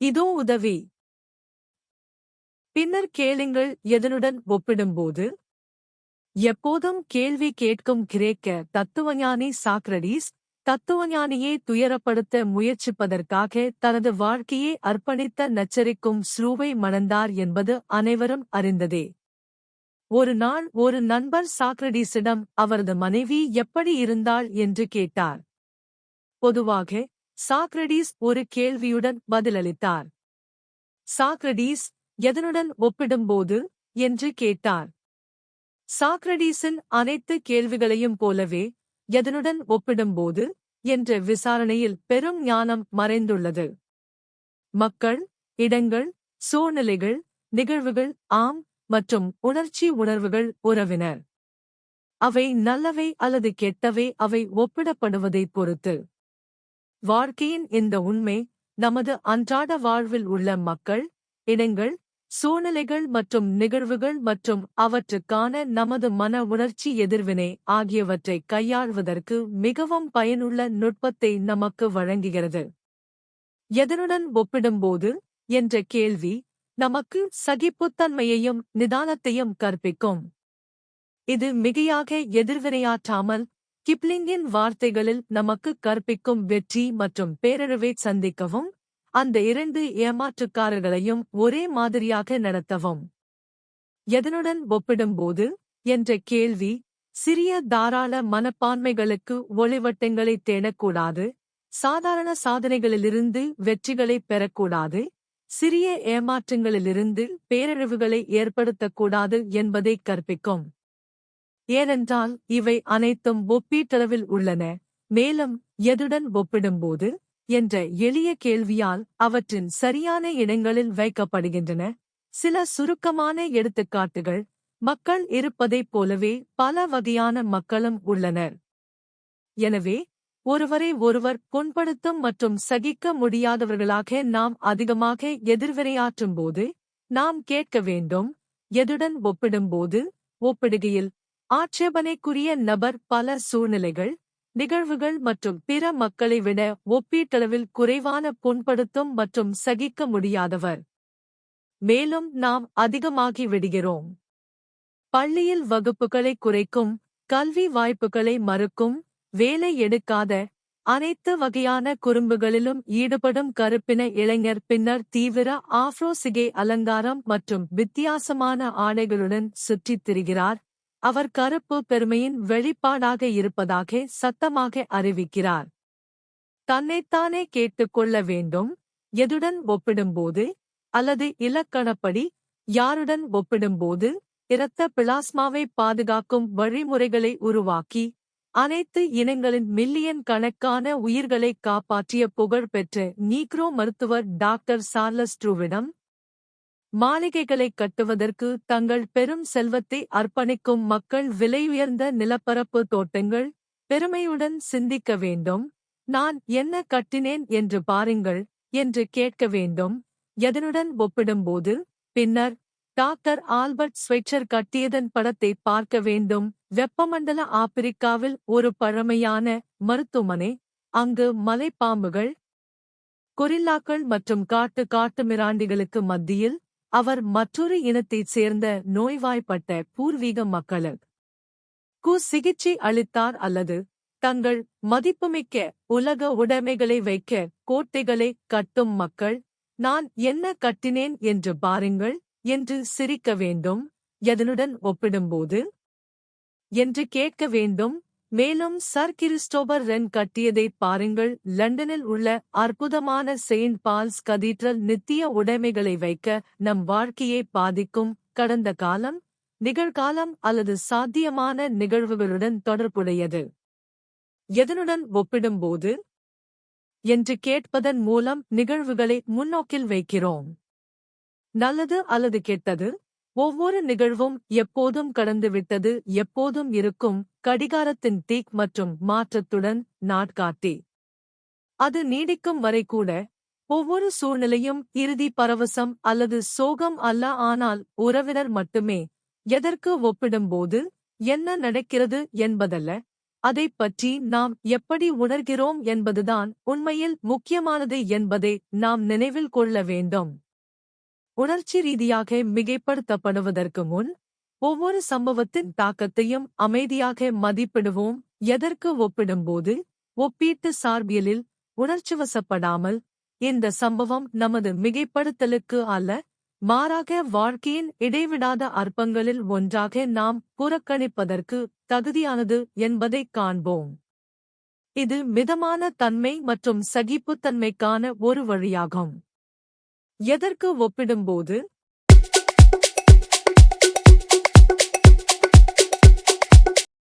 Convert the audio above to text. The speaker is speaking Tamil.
இதோ உதவி. பின்னர் கேளுங்கள் எதனுடன் ஒப்பிடும்போது? எப்போதும் கேள்வி கேட்கும் கிரேக்க தத்துவஞானி சாக்ரடீஸ் தத்துவஞானியை துயரப்படுத்த முயற்சிப்பதற்காக தனது வாழ்க்கையை அர்ப்பணித்த நச்சரிக்கும் ஸ்ரூவை மணந்தார் என்பது அனைவரும் அறிந்ததே. ஒரு நாள் ஒரு நண்பர் சாக்ரடீஸிடம் அவரது மனைவி எப்படி இருந்தாள்? என்று கேட்டார். பொதுவாக சாக்ரடீஸ் ஒரு கேள்வியுடன் பதிலளித்தார். சாக்ரடீஸ் எதனுடன் ஒப்பிடும்போது? என்று கேட்டார். சாக்ரடீஸின் அனைத்து கேள்விகளையும் போலவே எதனுடன் ஒப்பிடும்போது? என்ற விசாரணையில் பெரும் ஞானம் மறைந்துள்ளது. மக்கள் இடங்கள் சூழ்நிலைகள் நிகழ்வுகள் ஆம் மற்றும் உணர்ச்சி உணர்வுகள் உறவினர். அவை நல்லவை அல்லது கெட்டவை அவை ஒப்பிடப்படுவதைப் பொறுத்து. வாழ்க்கையின் இந்த உண்மை நமது அன்றாட வாழ்வில் உள்ள மக்கள் இடங்கள் சூழ்நிலைகள் மற்றும் நிகழ்வுகள் மற்றும் அவற்றுக்கான நமது மன உணர்ச்சி எதிர்வினை ஆகியவற்றை கையாள்வதற்கு மிகவும் பயனுள்ள நுட்பத்தை நமக்கு வழங்குகிறது. எதனுடன் ஒப்பிடும்போது என்ற கேள்வி நமக்கு சகிப்புத்தன்மையையும் நிதானத்தையும் கற்பிக்கும். இது மிகையாக எதிர்வினையாற்றாமல் கிப்ளிங்கின் வார்த்தைகளில் நமக்கு கற்பிக்கும் வெற்றி மற்றும் பேரழிவை சந்திக்கவும் அந்த இரண்டு ஏமாற்றுக்காரர்களையும் ஒரே மாதிரியாக நடத்தவும். எதனுடன் ஒப்பிடும்போது என்ற கேள்வி சிறிய தாராள மனப்பான்மைகளுக்கு ஒளிவட்டங்களை தேடக்கூடாது சாதாரண சாதனைகளிலிருந்து வெற்றிகளை பெறக்கூடாது சிறிய ஏமாற்றங்களிலிருந்து பேரழிவுகளை ஏற்படுத்தக்கூடாது என்பதை கற்பிக்கும். ஏனென்றால் இவை அனைத்தும் ஒப்பீட்டளவில் உள்ளன. மேலும் எதுடன் ஒப்பிடும்போது என்ற எளிய கேள்வியால் அவற்றின் சரியான இடங்களில் வைக்கப்படுகின்றன. சில சுருக்கமான எடுத்துக்காட்டுகள். மக்கள் இருப்பதைப் போலவே பல வகையான மக்களும் உள்ளனர். எனவே ஒருவரை ஒருவர் புண்படுத்தும் மற்றும் சகிக்க முடியாதவர்களாக நாம் அதிகமாக எதிர்வினையாற்றும்போது நாம் கேட்க வேண்டும் எதுடன் ஒப்பிடும்போது ஒப்பிடுகையில் ஆட்சேபனைக்குரிய நபர் பல சூழ்நிலைகள் நிகழ்வுகள் மற்றும் பிற மக்களை விட ஒப்பீட்டளவில் குறைவான புண்படுத்தும் மற்றும் சகிக்க முடியாதவர். மேலும் நாம் அதிகமாகி விடுகிறோம். பள்ளியில் வகுப்புகளை குறைக்கும் கல்வி வாய்ப்புகளை மறுக்கும் வேலை எடுக்காத அனைத்து வகையான குறும்புகளிலும் ஈடுபடும் கருப்பின இளைஞர் பின்னர் தீவிர ஆஃப்ரோசிகை அலங்காரம் மற்றும் வித்தியாசமான ஆடைகளுடன் சுற்றித் திரிகிறார் அவர் கருப்பு பெருமையின் வெளிப்பாடாக இருப்பதாக சத்தமாக அறிவிக்கிறார். தன்னைத்தானே கேட்டுக்கொள்ள வேண்டும் எதுடன் ஒப்பிடும்போது அல்லது இலக்கணப்படி யாருடன் ஒப்பிடும்போது இரத்த பிளாஸ்மாவை பாதுகாக்கும் வழிமுறைகளை உருவாக்கி அனைத்து இனங்களின் மில்லியன் கணக்கான உயிர்களை காப்பாற்றிய புகழ்பெற்ற நீக்ரோ மருத்துவர் டாக்டர் சார்லஸ் ட்ரூவிடம் மாளிகைகளைக் கட்டுவதற்கு தங்கள் பெரும் செல்வத்தை அர்ப்பணிக்கும் மக்கள் விலையுயர்ந்த நிலப்பரப்பு தோட்டங்கள் பெருமையுடன் சிந்திக்க வேண்டும். நான் என்ன கட்டினேன் என்று பாருங்கள் என்று கேட்க வேண்டும். எதனுடன் ஒப்பிடும்போது பின்னர் டாக்டர் ஆல்பர்ட் ஸ்வெச்சர் கட்டியதன் படத்தை பார்க்க வேண்டும். வெப்பமண்டல ஆப்பிரிக்காவில் ஒரு பழமையான மருத்துவமனை. அங்கு மலைப்பாம்புகள் கொரில்லாக்கள் மற்றும் காட்டு காட்டுமிராண்டிகளுக்கு மத்தியில் அவர் மற்றொரு இனத்தைச் சேர்ந்த நோய்வாய்ப்பட்ட பூர்வீக மக்களுக்கு சிகிச்சை அளித்தார் அல்லது தங்கள் மதிப்புமிக்க உலக உடைமைகளை வைக்க கோட்டைகளை கட்டும் மக்கள் நான் என்ன கட்டினேன் என்று பாருங்கள் என்று சிரிக்க வேண்டும் எதனுடன் ஒப்பிடும்போது? என்று கேட்க வேண்டும் மேலும் சர் கிறிஸ்டோபர் ரென் கட்டியதைப் பாருங்கள். லண்டனில் உள்ள அற்புதமான செயின்ட் பால்ஸ் கதீட்ரல் நித்திய உடைமைகளை வைக்க நம் வாழ்க்கையை பாதிக்கும். கடந்த காலம் நிகழ்காலம் அல்லது சாத்தியமான நிகழ்வுகளுடன் தொடர்புடையது. எதனுடன் ஒப்பிடும்போது? என்று கேட்பதன் மூலம் நிகழ்வுகளை முன்னோக்கில் வைக்கிறோம். நல்லது அல்லது கெட்டது? ஒவ்வொரு நிகழ்வும் எப்போதும் கடந்துவிட்டது எப்போதும் இருக்கும் கடிகாரத்தின் தீக் மற்றும் மாற்றத்துடன் நாட்காட்டி. அது நீடிக்கும் வரை கூட ஒவ்வொரு சூழ்நிலையும் இறுதி பரவசம் அல்லது சோகம் அல்ல ஆனால் உறவினர் மட்டுமே எதற்கு ஒப்பிடும்போது என்ன நடக்கிறது என்பதல்ல. அதைப் பற்றி நாம் எப்படி உணர்கிறோம் என்பதுதான் உண்மையில் முக்கியமானது என்பதை நாம் நினைவில் கொள்ள வேண்டும். உணர்ச்சி ரீதியாக மிகைப்படுத்தப்படுவதற்கு முன் ஒவ்வொரு சம்பவத்தின் தாக்கத்தையும் அமைதியாக மதிப்பிடுவோம். எதற்கு ஒப்பிடும்போது ஒப்பீட்டு சார்பியலில் உணர்ச்சிவசப்படாமல் இந்த சம்பவம் நமது மிகைப்படுத்தலுக்கு அல்ல மாறாக வாழ்க்கையின் இடைவிடாத அற்பங்களில் ஒன்றாக நாம் புறக்கணிப்பதற்கு தகுதியானது என்பதைக் காண்போம். இது மிதமான தன்மை மற்றும் சகிப்புத்தன்மைக்கான ஒரு வழியாகும். எதற்கு ஒப்பிடும்போது